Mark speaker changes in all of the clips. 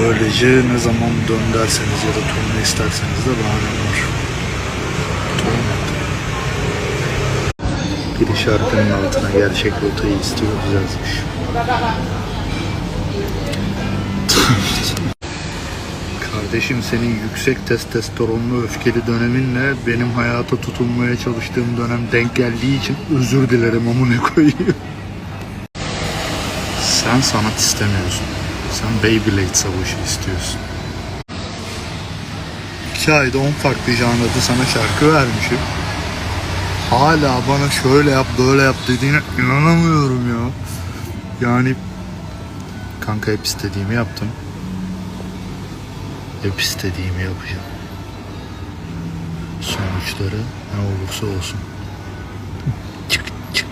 Speaker 1: Böylece ne zaman dön derseniz ya da turne isterseniz de bahane var. Biri şarkının altına gerçek rotayı istiyoruz yazmış. Kardeşim senin yüksek testosteronlu öfkeli döneminle benim hayata tutunmaya çalıştığım dönem denk geldiği için özür dilerim amına koyayım. Sen sanat istemiyorsun. Sen Beyblade savaşı istiyorsun. İki ayda on farklı janrada sana şarkı vermişim. Hala bana şöyle yap böyle yap dediğine inanamıyorum ya. Yani kanka hep istediğimi yaptım. Hep istediğimi yapacağım. Sonuçları ne olursa olsun. Çık çık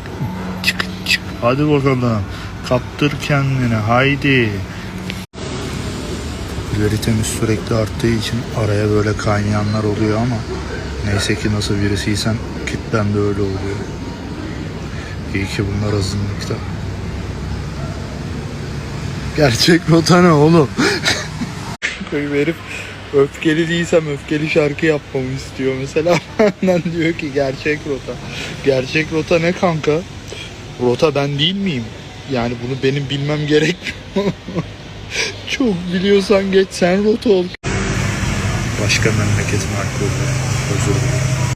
Speaker 1: çık çık. Hadi bakalım. Kaptır kendini haydi. İleritemiz sürekli arttığı için araya böyle kaynayanlar oluyor ama neyse ki nasıl birisiysen kitlen de öyle oluyor. İyi ki bunlar azınlıkta. Gerçek rota ne oğlum? Herif öfkeli değilsem öfkeli şarkı yapmamı istiyor mesela. Benden diyor ki gerçek rota. Gerçek rota ne kanka? Rota ben değil miyim? Yani bunu benim bilmem gerekmiyor. Çok biliyorsan geç sen rota ol. Başka memleketim hakkında özür dilerim.